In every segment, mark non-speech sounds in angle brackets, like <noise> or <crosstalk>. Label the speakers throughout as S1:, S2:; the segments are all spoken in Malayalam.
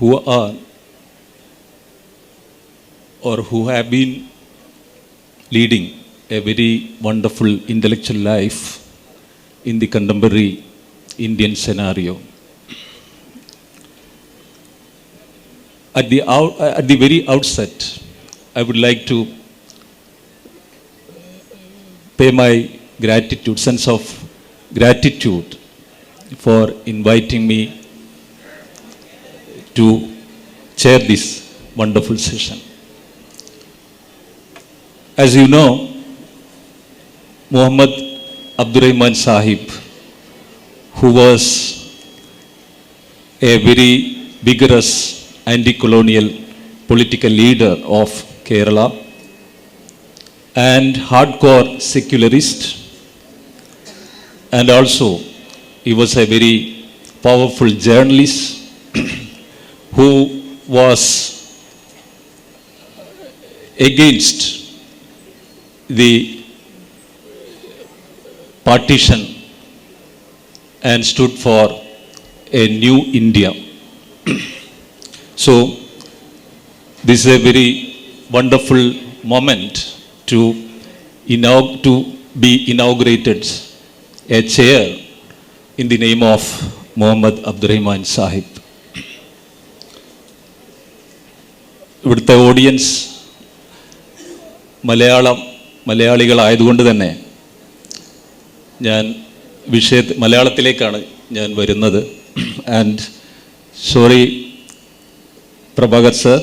S1: who are or who have been leading a very wonderful intellectual life in the contemporary Indian scenario. At the, out, at the very outset, I would like to pay my gratitude, sense of gratitude for inviting me to chair this wonderful session. As you know, Muhammad Abdurrahman Sahib, who was a very vigorous anti-colonial political leader of Kerala and hardcore secularist and also he was a very powerful journalist <clears throat> who was against the partition and stood for a new India. <clears throat> so, this is a very wonderful moment to, inaug- to be inaugurated a chair in the name of Muhammad Abdurrahman Sahib. ഇവിടുത്തെ ഓഡിയൻസ് മലയാളം മലയാളികളായതുകൊണ്ട് തന്നെ ഞാൻ വിഷയ മലയാളത്തിലേക്കാണ് ഞാൻ വരുന്നത്. ആൻഡ് സോറി പ്രഭാകർ സർ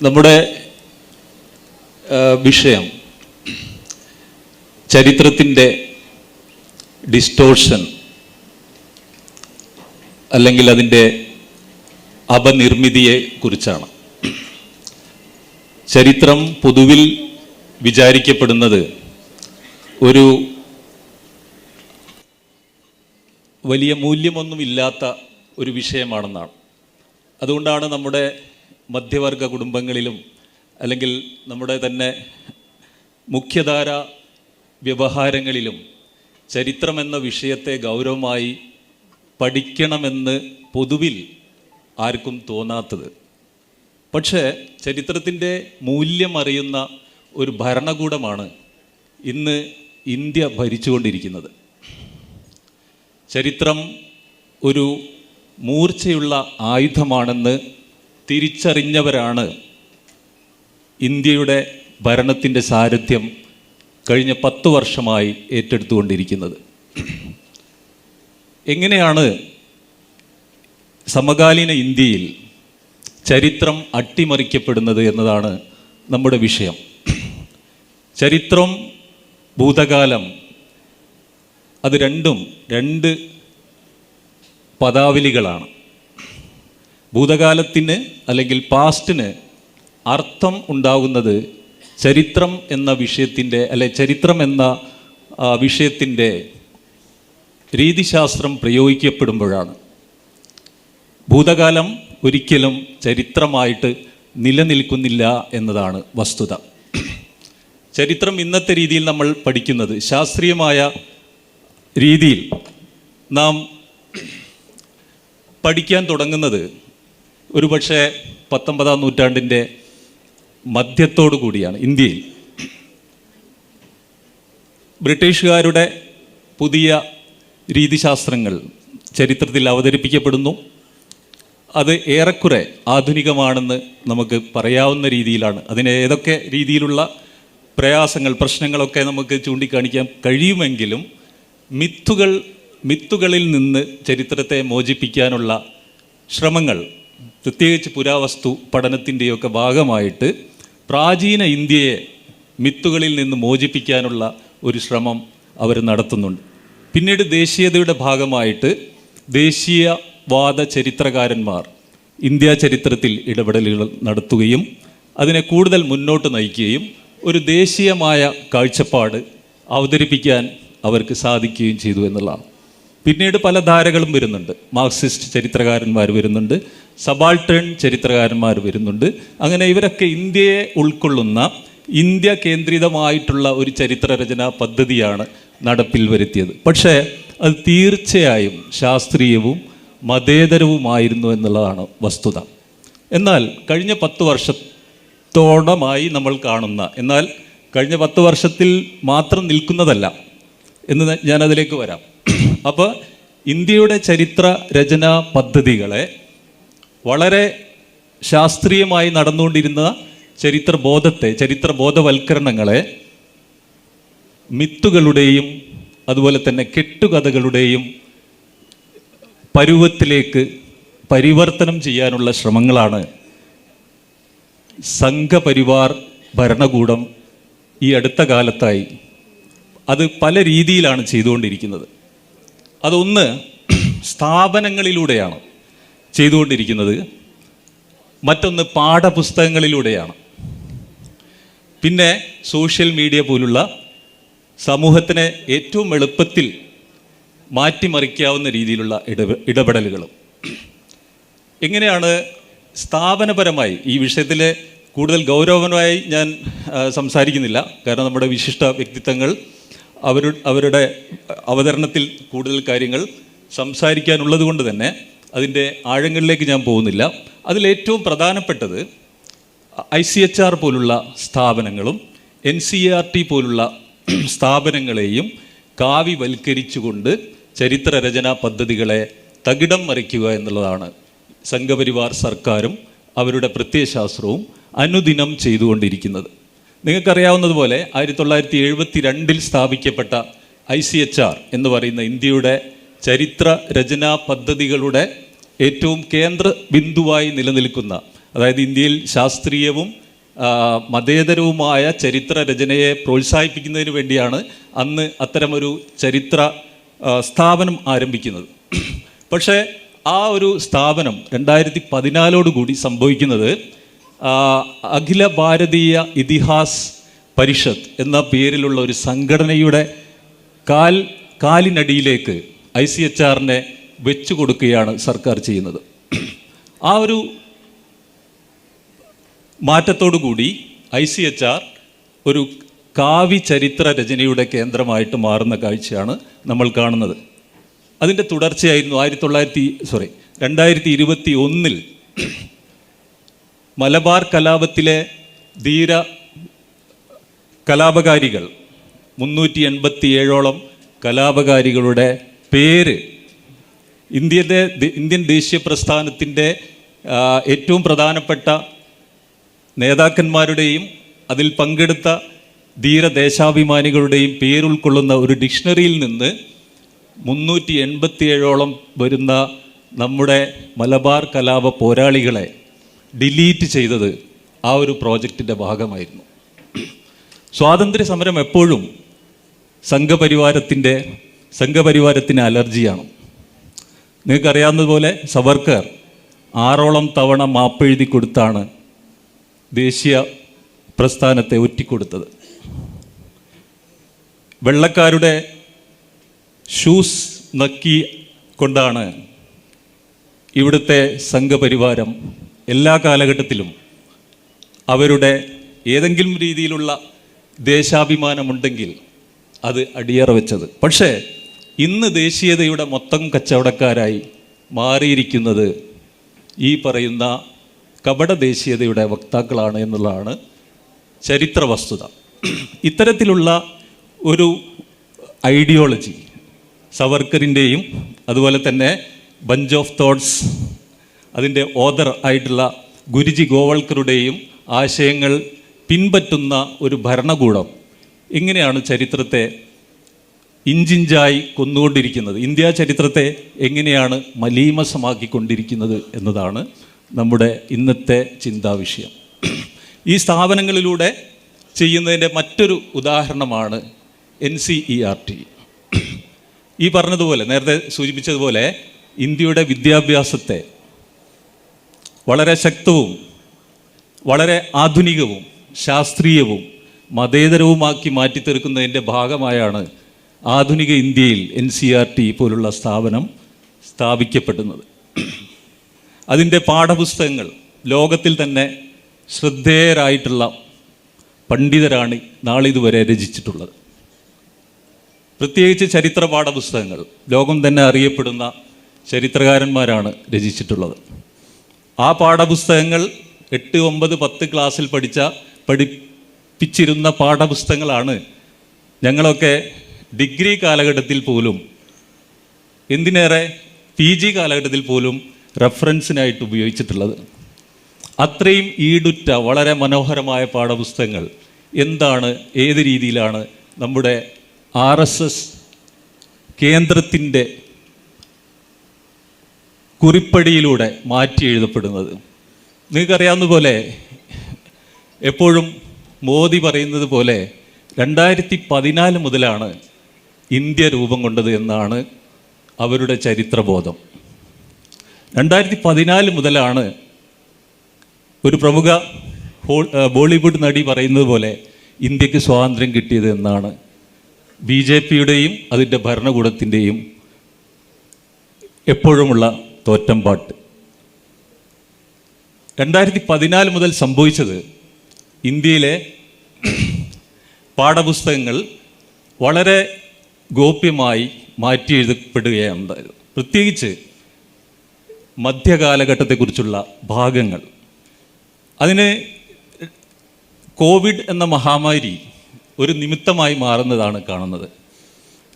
S1: നമ്മുടെ വിഷയം ചരിത്രത്തിന്റെ ഡിസ്റ്റോർഷൻ അല്ലെങ്കിൽ അതിന്റെ അപനിർമ്മിതിയെ കുറിച്ചാണ്. ചരിത്രം പൊതുവിൽ വിചാരിക്കപ്പെടുന്നത് ഒരു വലിയ മൂല്യമൊന്നുമില്ലാത്ത ഒരു വിഷയമാണെന്നാണ്. അതുകൊണ്ടാണ് നമ്മുടെ മധ്യവർഗ കുടുംബങ്ങളിലും അല്ലെങ്കിൽ നമ്മുടെ തന്നെ മുഖ്യധാര വ്യവഹാരങ്ങളിലും ചരിത്രമെന്ന വിഷയത്തെ ഗൗരവമായി പഠിക്കണമെന്ന് പൊതുവിൽ ആർക്കും തോന്നാത്തത്. പക്ഷേ ചരിത്രത്തിന്റെ മൂല്യമറിയുന്ന ഒരു ഭരണകൂടമാണ് ഇന്ന് ഇന്ത്യ ഭരിച്ചുകൊണ്ടിരിക്കുന്നത്. ചരിത്രം ഒരു മൂർച്ചയുള്ള ആയുധമാണെന്ന് തിരിച്ചറിഞ്ഞവരാണ് ഇന്ത്യയുടെ ഭരണത്തിന്റെ സാരഥ്യം കഴിഞ്ഞ പത്ത് വർഷമായി ഏറ്റെടുത്തുകൊണ്ടിരിക്കുന്നത്. എങ്ങനെയാണ് സമകാലീന ഇന്ത്യയിൽ ചരിത്രം അട്ടിമറിക്കപ്പെടുന്നത് എന്നതാണ് നമ്മുടെ വിഷയം. ചരിത്രം ഭൂതകാലം അത് രണ്ടും രണ്ട് പദാവലികളാണ്. ഭൂതകാലത്തിന് അല്ലെങ്കിൽ പാസ്റ്റിന് അർത്ഥം ഉണ്ടാകുന്നത് ചരിത്രം എന്ന വിഷയത്തിന്റെ അല്ലെ ചരിത്രം എന്ന വിഷയത്തിന്റെ രീതിശാസ്ത്രം പ്രയോഗിക്കപ്പെടുമ്പോഴാണ്. ഭൂതകാലം ഒരിക്കലും ചരിത്രമായിട്ട് നിലനിൽക്കുന്നില്ല എന്നതാണ് വസ്തുത. ചരിത്രം ഇന്നത്തെ രീതിയിൽ നമ്മൾ പഠിക്കുന്നത് ശാസ്ത്രീയമായ രീതിയിൽ നാം പഠിക്കാൻ തുടങ്ങുന്നത് ഒരുപക്ഷെ പത്തൊമ്പതാം നൂറ്റാണ്ടിന്റെ മധ്യത്തോടു കൂടിയാണ് ഇന്ത്യയിൽ. ബ്രിട്ടീഷുകാരുടെ പുതിയ രീതിശാസ്ത്രങ്ങൾ ചരിത്രത്തിൽ അവതരിപ്പിക്കപ്പെടുന്നു. അത് ഏറെക്കുറെ ആധുനികമാണെന്ന് നമുക്ക് പറയാവുന്ന രീതിയിലാണ്. അതിന് ഏതൊക്കെ രീതിയിലുള്ള പ്രയാസങ്ങൾ പ്രശ്നങ്ങളൊക്കെ നമുക്ക് ചൂണ്ടിക്കാണിക്കാൻ കഴിയുമെങ്കിലും മിത്തുകൾ മിത്തുകളിൽ നിന്ന് ചരിത്രത്തെ മോചിപ്പിക്കാനുള്ള ശ്രമങ്ങൾ പ്രത്യേകിച്ച് പുരാവസ്തു പഠനത്തിന്റെയൊക്കെ ഭാഗമായിട്ട് പ്രാചീന ഇന്ത്യയെ മിത്തുകളിൽ നിന്ന് മോചിപ്പിക്കാനുള്ള ഒരു ശ്രമം അവർ നടത്തുന്നുണ്ട്. പിന്നീട് ദേശീയതയുടെ ഭാഗമായിട്ട് ദേശീയവാദ ചരിത്രകാരന്മാർ ഇന്ത്യ ചരിത്രത്തിൽ ഇടപെടലുകൾ നടത്തുകയും അതിനെ കൂടുതൽ മുന്നോട്ട് നയിക്കുകയും ഒരു ദേശീയമായ കാഴ്ചപ്പാട് അവതരിപ്പിക്കാൻ അവർക്ക് സാധിക്കുകയും ചെയ്തു എന്നുള്ളതാണ്. പിന്നീട് പല ധാരകളും വരുന്നുണ്ട്. മാർക്സിസ്റ്റ് ചരിത്രകാരന്മാർ വരുന്നുണ്ട്. സബാൾട്ടേൺ ചരിത്രകാരന്മാർ വരുന്നുണ്ട്. അങ്ങനെ ഇവരൊക്കെ ഇന്ത്യയെ ഉൾക്കൊള്ളുന്ന ഇന്ത്യ കേന്ദ്രിതമായിട്ടുള്ള ഒരു ചരിത്രരചനാ പദ്ധതിയാണ് നടപ്പിൽ വരുത്തിയത്. പക്ഷേ അത് തീർച്ചയായും ശാസ്ത്രീയവും മതേതരവുമായിരുന്നു എന്നുള്ളതാണ് വസ്തുത. എന്നാൽ കഴിഞ്ഞ പത്ത് വർഷത്തോടമായി നമ്മൾ കാണുന്ന എന്നാൽ കഴിഞ്ഞ പത്ത് വർഷത്തിൽ മാത്രം നിൽക്കുന്നതല്ല എന്ന് ഞാനതിലേക്ക് വരാം. അപ്പോൾ ഇന്ത്യയുടെ ചരിത്ര രചനാ പദ്ധതികളെ വളരെ ശാസ്ത്രീയമായി നടന്നുകൊണ്ടിരുന്ന ചരിത്രബോധത്തെ ചരിത്രബോധവൽക്കരണങ്ങളെ മിത്തുകളുടെയും അതുപോലെ തന്നെ കെട്ടുകഥകളുടെയും പരുവത്തിലേക്ക് പരിവർത്തനം ചെയ്യാനുള്ള ശ്രമങ്ങളാണ് സംഘപരിവാർ ഭരണകൂടം ഈ അടുത്ത കാലത്തായി അത് പല രീതിയിലാണ് ചെയ്തുകൊണ്ടിരിക്കുന്നത്. അതൊന്ന് സ്ഥാപനങ്ങളിലൂടെയാണ് ചെയ്തുകൊണ്ടിരിക്കുന്നത്. മറ്റൊന്ന് പാഠപുസ്തകങ്ങളിലൂടെയാണ്. പിന്നെ സോഷ്യൽ മീഡിയ പോലുള്ള സമൂഹത്തിനെ ഏറ്റവും എളുപ്പത്തിൽ മാറ്റിമറിക്കാവുന്ന രീതിയിലുള്ള ഇടപെ ഇടപെടലുകളും. എങ്ങനെയാണ് സ്ഥാപനപരമായി ഈ വിഷയത്തിൽ കൂടുതൽ ഗൗരവമായി ഞാൻ സംസാരിക്കുന്നില്ല. കാരണം നമ്മുടെ വിശിഷ്ട വ്യക്തിത്വങ്ങൾ അവരു അവരുടെ അവതരണത്തിൽ കൂടുതൽ കാര്യങ്ങൾ സംസാരിക്കാനുള്ളത് കൊണ്ട് തന്നെ അതിന്റെ ആഴങ്ങളിലേക്ക് ഞാൻ പോകുന്നില്ല. അതിലേറ്റവും പ്രധാനപ്പെട്ടത് ഐ സി എച്ച് ആർ പോലുള്ള സ്ഥാപനങ്ങളും എൻ സി ആർ ടി പോലുള്ള സ്ഥാപനങ്ങളെയും കാവിവൽക്കരിച്ചുകൊണ്ട് ചരിത്ര രചനാ പദ്ധതികളെ തകിടം മറിക്കുക എന്നുള്ളതാണ്. സംഘപരിവാർ സർക്കാരും അവരുടെ പ്രത്യയശാസ്ത്രവും അനുദിനം ചെയ്തുകൊണ്ടിരിക്കുന്നത്. നിങ്ങൾക്കറിയാവുന്നതുപോലെ ആയിരത്തി തൊള്ളായിരത്തി എഴുപത്തി രണ്ടിൽ സ്ഥാപിക്കപ്പെട്ട ഐ സി എച്ച് ആർ എന്ന് പറയുന്ന ഇന്ത്യയുടെ ചരിത്ര രചനാ പദ്ധതികളുടെ ഏറ്റവും കേന്ദ്ര ബിന്ദുവായി നിലനിൽക്കുന്ന അതായത് ഇന്ത്യയിൽ ശാസ്ത്രീയവും മതേതരവുമായ ചരിത്ര രചനയെ പ്രോത്സാഹിപ്പിക്കുന്നതിന് വേണ്ടിയാണ് അന്ന് അത്തരമൊരു ചരിത്ര സ്ഥാപനം ആരംഭിക്കുന്നത്. പക്ഷേ ആ ഒരു സ്ഥാപനം രണ്ടായിരത്തി പതിനാലോടുകൂടി സംഭവിക്കുന്നത് അഖില ഭാരതീയ ഇതിഹാസ് പരിഷത്ത് എന്ന പേരിലുള്ള ഒരു സംഘടനയുടെ കാൽ കാലിനടിയിലേക്ക് ഐ സി എച്ച് ആറിനെ വെച്ചു കൊടുക്കുകയാണ് സർക്കാർ ചെയ്യുന്നത്. ആ ഒരു മാറ്റത്തോടു കൂടി ഐ സി എച്ച് ആർ ഒരു കാവി ചരിത്ര രചനയുടെ കേന്ദ്രമായിട്ട് മാറുന്ന കാഴ്ചയാണ് നമ്മൾ കാണുന്നത്. അതിന്റെ തുടർച്ചയായിരുന്നു ആയിരത്തി തൊള്ളായിരത്തി സോറി രണ്ടായിരത്തി ഇരുപത്തി ഒന്നിൽ മലബാർ കലാപത്തിലെ ധീര കലാപകാരികൾ മുന്നൂറ്റി എൺപത്തി ഏഴോളം കലാപകാരികളുടെ പേര് ഇന്ത്യയുടെ ഇന്ത്യൻ ദേശീയ പ്രസ്ഥാനത്തിന്റെ ഏറ്റവും പ്രധാനപ്പെട്ട നേതാക്കന്മാരുടെയും അതിൽ പങ്കെടുത്ത ധീരദേശാഭിമാനികളുടെയും പേരുൾക്കൊള്ളുന്ന ഒരു ഡിക്ഷണറിയിൽ നിന്ന് മുന്നൂറ്റി എൺപത്തിയേഴോളം വരുന്ന നമ്മുടെ മലബാർ കലാപ പോരാളികളെ ഡിലീറ്റ് ചെയ്തത് ആ ഒരു പ്രോജക്റ്റിന്റെ ഭാഗമായിരുന്നു. സ്വാതന്ത്ര്യ സമരം എപ്പോഴും സംഘപരിവാരത്തിന്റെ സംഘപരിവാരത്തിന് അലർജിയാണ്. നിങ്ങൾക്കറിയാവുന്നതുപോലെ സവർക്കർ ആറോളം തവണ മാപ്പെഴുതി കൊടുത്താണ് ദേശീയ പ്രസ്ഥാനത്തെ ഒറ്റിക്കൊടുത്തത് വെള്ളക്കാരുടെ ഷൂസ് നക്കി കൊണ്ടാണ് ഇവിടുത്തെ സംഘപരിവാരം എല്ലാ കാലഘട്ടത്തിലും അവരുടെ ഏതെങ്കിലും രീതിയിലുള്ള ദേശാഭിമാനമുണ്ടെങ്കിൽ അത് അടിയറ വെച്ചത്. പക്ഷേ ഇന്ന് ദേശീയതയുടെ മൊത്തം കച്ചവടക്കാരായി മാറിയിരിക്കുന്നത് ഈ പറയുന്ന കപട ദേശീയതയുടെ വക്താക്കളാണ് എന്നുള്ളതാണ് ചരിത്ര വസ്തുത. ഇത്തരത്തിലുള്ള ഒരു ഐഡിയോളജി സവർക്കറിന്റെയും അതുപോലെ തന്നെ ബഞ്ച് ഓഫ് തോട്ട്സ് അതിന്റെ ഓദർ ആയിട്ടുള്ള ഗുരുജി ഗോവൾക്കറുടെയും ആശയങ്ങൾ പിൻപറ്റുന്ന ഒരു ഭരണകൂടം. എങ്ങനെയാണ് ചരിത്രത്തെ ഇഞ്ചിഞ്ചായി കൊന്നുകൊണ്ടിരിക്കുന്നത്. ഇന്ത്യ ചരിത്രത്തെ എങ്ങനെയാണ് മലീമസമാക്കിക്കൊണ്ടിരിക്കുന്നത് എന്നതാണ് നമ്മുടെ ഇന്നത്തെ ചിന്താവിഷയം ഈ സ്ഥാപനങ്ങളിലൂടെ ചെയ്യുന്നതിന്റെ മറ്റൊരു ഉദാഹരണമാണ് N C E R T ഈ പറഞ്ഞതുപോലെ നേരത്തെ സൂചിപ്പിച്ചതുപോലെ ഇന്ത്യയുടെ വിദ്യാഭ്യാസത്തെ വളരെ ശക്തവും വളരെ ആധുനികവും ശാസ്ത്രീയവും മതേതരവുമാക്കി മാറ്റിത്തീർക്കുന്നതിന്റെ ഭാഗമായാണ് ആധുനിക ഇന്ത്യയിൽ എൻ സി ആർ ടി പോലുള്ള സ്ഥാപനം സ്ഥാപിക്കപ്പെടുന്നത്. അതിന്റെ പാഠപുസ്തകങ്ങൾ ലോകത്തിൽ തന്നെ ശ്രദ്ധേയരായിട്ടുള്ള പണ്ഡിതരാണ് നാളിതുവരെ രചിച്ചിട്ടുള്ളത്. പ്രത്യേകിച്ച് ചരിത്ര പാഠപുസ്തകങ്ങൾ. ലോകം തന്നെ അറിയപ്പെടുന്ന ചരിത്രകാരന്മാരാണ് രചിച്ചിട്ടുള്ളത്. ആ പാഠപുസ്തകങ്ങൾ എട്ട് ഒമ്പത് പത്ത് ക്ലാസ്സിൽ പഠിച്ച പഠിപ്പിച്ചിരുന്ന പാഠപുസ്തകങ്ങളാണ് ഞങ്ങളൊക്കെ ഡിഗ്രി കാലഘട്ടത്തിൽ പോലും എന്തിനേറെ പി ജി കാലഘട്ടത്തിൽ പോലും റെഫറൻസിനായിട്ട് ഉപയോഗിച്ചിട്ടുള്ളത്. അത്രയും ഈടുറ്റ വളരെ മനോഹരമായ പാഠപുസ്തകങ്ങൾ എന്താണ് ഏത് രീതിയിലാണ് നമ്മുടെ ആർ എസ് എസ് കേന്ദ്രത്തിന്റെ കുറിപ്പടിയിലൂടെ മാറ്റി എഴുതപ്പെടുന്നത്. നിങ്ങൾക്കറിയാവുന്ന പോലെ എപ്പോഴും മോദി പറയുന്നത് പോലെ രണ്ടായിരത്തി പതിനാല് മുതലാണ് ഇന്ത്യ രൂപം കൊണ്ടത് എന്നാണ് അവരുടെ ചരിത്രബോധം. രണ്ടായിരത്തി പതിനാല് മുതലാണ് ഒരു പ്രമുഖ ബോളിവുഡ് നടി പറയുന്നത് പോലെ ഇന്ത്യയ്ക്ക് സ്വാതന്ത്ര്യം കിട്ടിയത് എന്നാണ് ബി ജെ പിയുടെയും അതിന്റെ ഭരണകൂടത്തിന്റെയും എപ്പോഴുമുള്ള തോറ്റമ്പാട്ട്. രണ്ടായിരത്തി പതിനാല് മുതൽ സംഭവിച്ചത് ഇന്ത്യയിലെ പാഠപുസ്തകങ്ങൾ വളരെ ഗോപ്യമായി മാറ്റി എഴുതപ്പെടുകയാണ് പ്രത്യേകിച്ച് മധ്യകാലഘട്ടത്തെക്കുറിച്ചുള്ള ഭാഗങ്ങൾ. അതിന് കോവിഡ് എന്ന മഹാമാരി ഒരു നിമിത്തമായി മാറുന്നതാണ് കാണുന്നത്.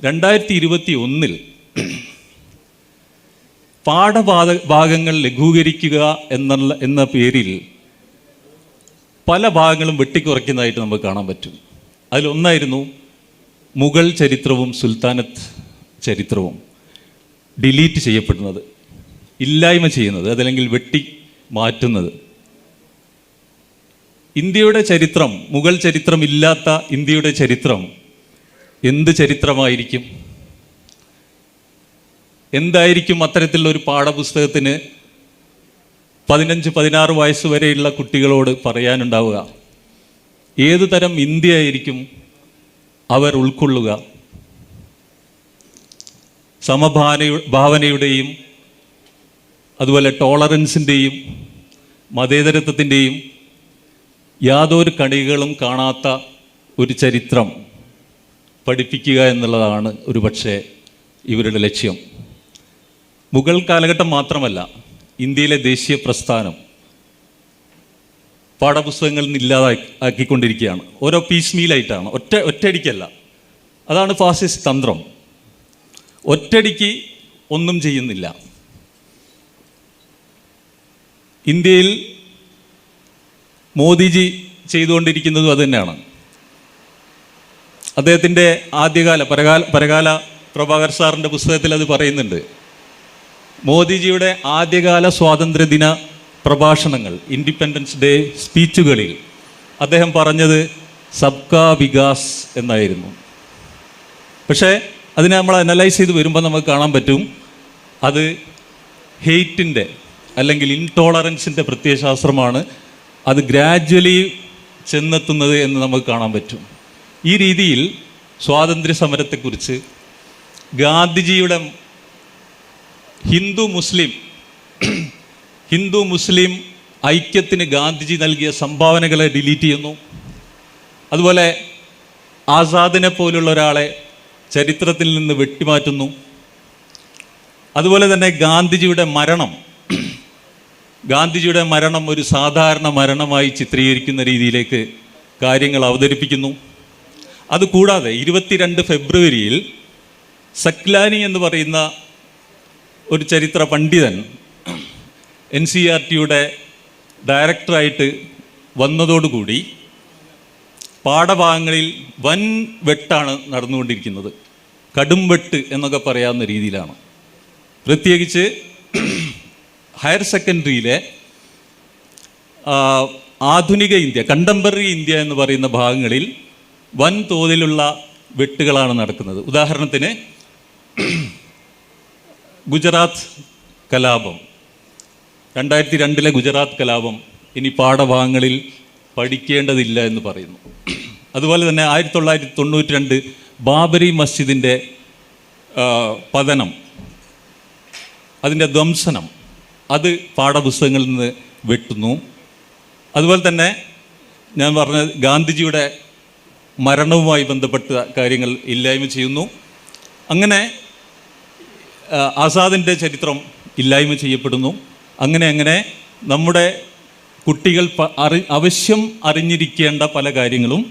S1: രണ്ടായിരത്തി ഇരുപത്തി ഒന്നിൽ പാഠഭാഗ ഭാഗങ്ങൾ ലഘൂകരിക്കുക എന്നുള്ള എന്ന പേരിൽ പല ഭാഗങ്ങളും വെട്ടിക്കുറയ്ക്കുന്നതായിട്ട് നമുക്ക് കാണാൻ പറ്റും. അതിലൊന്നായിരുന്നു മുഗൾ ചരിത്രവും സുൽത്താനത്ത് ചരിത്രവും ഡിലീറ്റ് ചെയ്യപ്പെടുന്നത് ഇല്ലായ്മ ചെയ്യുന്നത് അതല്ലെങ്കിൽ വെട്ടി മാറ്റുന്നത്. ഇന്ത്യയുടെ ചരിത്രം മുഗൾ ചരിത്രം ഇല്ലാത്ത ഇന്ത്യയുടെ ചരിത്രം എന്ത് ചരിത്രമായിരിക്കും? എന്തായിരിക്കും അത്തരത്തിലുള്ള ഒരു പാഠപുസ്തകത്തിന് പതിനഞ്ച് പതിനാറ് വയസ്സ് വരെയുള്ള കുട്ടികളോട് പറയാനുണ്ടാവുക? ഏതു തരം ഇന്ത്യ ആയിരിക്കും അവർ ഉൾക്കൊള്ളുക? സമഭാവന ഭാവനയുടെയും അതുപോലെ ടോളറൻസിന്റെയും മതേതരത്വത്തിന്റെയും യാതൊരു കണികകളും കാണാത്ത ഒരു ചരിത്രം പഠിപ്പിക്കുക എന്നുള്ളതാണ് ഒരു പക്ഷേ ഇവരുടെ ലക്ഷ്യം. മുഗൾ കാലഘട്ടം മാത്രമല്ല ഇന്ത്യയിലെ ദേശീയ പ്രസ്ഥാനം പാഠപുസ്തകങ്ങളിൽ നിന്ന് ഇല്ലാതാക്കി ആക്കിക്കൊണ്ടിരിക്കുകയാണ്. ഓരോ പീസ് മീലായിട്ടാണ് ഒറ്റ ഒറ്റയടിക്കല്ല. അതാണ് ഫാസിസ്റ്റ് തന്ത്രം. ഒറ്റടിക്ക് ഒന്നും ചെയ്യുന്നില്ല. ഇന്ത്യയിൽ മോദിജി ചെയ്തുകൊണ്ടിരിക്കുന്നതും അതുതന്നെയാണ് അദ്ദേഹത്തിന്റെ ആദ്യകാല പരകാല പരകാല പ്രഭാകർ സാറിന്റെ പുസ്തകത്തിൽ അത് പറയുന്നുണ്ട്. മോദിജിയുടെ ആദ്യകാല സ്വാതന്ത്ര്യദിന പ്രഭാഷണങ്ങൾ ഇൻഡിപെൻഡൻസ് ഡേ സ്പീച്ചുകളിൽ അദ്ദേഹം പറഞ്ഞത് സബ്കാ വികാസ് എന്നായിരുന്നു. പക്ഷേ അതിനെ നമ്മൾ അനലൈസ് ചെയ്ത് വരുമ്പോൾ നമുക്ക് കാണാൻ പറ്റും അത് ഹെയ്റ്റിന്റെ അല്ലെങ്കിൽ ഇൻടോളറൻസിന്റെ പ്രത്യയശാസ്ത്രമാണ് അത് ഗ്രാജ്വലി ചെന്നെത്തുന്നത് എന്ന് നമുക്ക് കാണാൻ പറ്റും. ഈ രീതിയിൽ സ്വാതന്ത്ര്യ സമരത്തെക്കുറിച്ച് ഗാന്ധിജിയുടെ ഹിന്ദു മുസ്ലിം ഹിന്ദു മുസ്ലിം ഐക്യത്തിന് ഗാന്ധിജി നൽകിയ സംഭാവനകളെ ഡിലീറ്റ് ചെയ്യുന്നു. അതുപോലെ ആസാദിനെ പോലുള്ള ഒരാളെ ചരിത്രത്തിൽ നിന്ന് വെട്ടിമാറ്റുന്നു. അതുപോലെ തന്നെ ഗാന്ധിജിയുടെ മരണം ഗാന്ധിജിയുടെ മരണം ഒരു സാധാരണ മരണമായി ചിത്രീകരിക്കുന്ന രീതിയിലേക്ക് കാര്യങ്ങൾ അവതരിപ്പിക്കുന്നു. അതുകൂടാതെ ഇരുപത്തിരണ്ട് ഫെബ്രുവരിയിൽ സക്ലാനി എന്ന് പറയുന്ന ഒരു ചരിത്ര പണ്ഡിതൻ എൻ സി ആർ ടിയുടെ ഡയറക്ടറായിട്ട് വന്നതോടുകൂടി പാഠഭാഗങ്ങളിൽ വൻ വെട്ടാണ് നടന്നുകൊണ്ടിരിക്കുന്നത്. കടും വെട്ട് എന്നൊക്കെ പറയാവുന്ന രീതിയിലാണ്. പ്രത്യേകിച്ച് ഹയർ സെക്കൻഡറിയിലെ ആധുനിക ഇന്ത്യ കണ്ടംപററി ഇന്ത്യ എന്ന് പറയുന്ന ഭാഗങ്ങളിൽ വൻ തോതിലുള്ള വെട്ടുകളാണ് നടക്കുന്നത്. ഉദാഹരണത്തിന് ഗുജറാത്ത് കലാപം. രണ്ടായിരത്തി രണ്ടിലെ ഗുജറാത്ത് കലാപം ഇനി പാഠഭാഗങ്ങളിൽ പഠിക്കേണ്ടതില്ല എന്ന് പറയുന്നു. അതുപോലെ തന്നെ ആയിരത്തി തൊള്ളായിരത്തി തൊണ്ണൂറ്റി രണ്ട് ബാബരി മസ്ജിദിന്റെ പതനം അതിന്റെ ധ്വംസനം അത് പാഠപുസ്തകങ്ങളിൽ നിന്ന് വെട്ടുന്നു. അതുപോലെ തന്നെ ഞാൻ പറഞ്ഞ ഗാന്ധിജിയുടെ മരണവുമായി ബന്ധപ്പെട്ട കാര്യങ്ങൾ ഇല്ലായ്മ ചെയ്യുന്നു. അങ്ങനെ ആസാദിന്റെ ചരിത്രം ഇല്ലായ്മ ചെയ്യപ്പെടുന്നു. അങ്ങനെ അങ്ങനെ നമ്മുടെ കുട്ടികൾ അറി അവശ്യം അറിഞ്ഞിരിക്കേണ്ട പല കാര്യങ്ങളും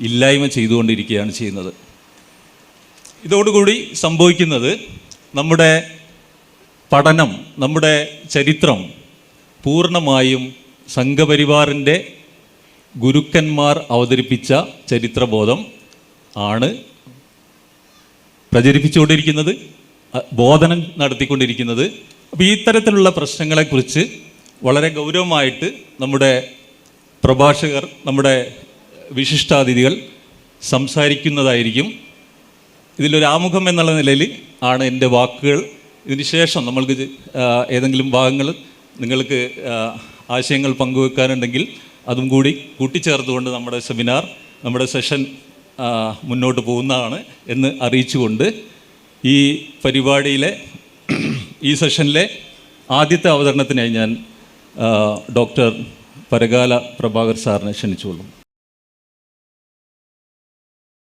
S1: ഇല്ലായ്മ ചെയ്തുകൊണ്ടിരിക്കുകയാണ് ചെയ്യുന്നത്. ഇതോടുകൂടി സംഭവിക്കുന്നത് നമ്മുടെ പഠനം നമ്മുടെ ചരിത്രം പൂർണമായും സംഘപരിവാറിന്റെ ഗുരുക്കന്മാർ അവതരിപ്പിച്ച ചരിത്രബോധം ആണ് പ്രചരിപ്പിച്ചുകൊണ്ടിരിക്കുന്നത് ബോധനം നടത്തിക്കൊണ്ടിരിക്കുന്നത്. അപ്പോൾ ഈ തരത്തിലുള്ള പ്രശ്നങ്ങളെക്കുറിച്ച് വളരെ ഗൗരവമായിട്ട് നമ്മുടെ പ്രഭാഷകർ നമ്മുടെ വിശിഷ്ടാതിഥികൾ സംസാരിക്കുന്നതായിരിക്കും. ഇതിലൊരു ആമുഖം എന്നുള്ള നിലയിൽ ആണ് എന്റെ വാക്കുകൾ. ഇതിന് ശേഷം നമ്മൾക്ക് ഏതെങ്കിലും ഭാഗങ്ങൾ നിങ്ങൾക്ക് ആശയങ്ങൾ പങ്കുവെക്കാനുണ്ടെങ്കിൽ അതും കൂടി കൂട്ടിച്ചേർത്തുകൊണ്ട് നമ്മുടെ സെമിനാർ നമ്മുടെ സെഷൻ മുന്നോട്ട് പോകുന്നതാണ് എന്ന് അറിയിച്ചുകൊണ്ട് ഈ പരിപാടിയിലെ ഈ സെഷനിലെ ആദ്യത്തെ അവതരണത്തിനായി ഞാൻ ഡോക്ടർ പരകാല പ്രഭാകർ സാറിനെ ക്ഷണിച്ചുകൊള്ളും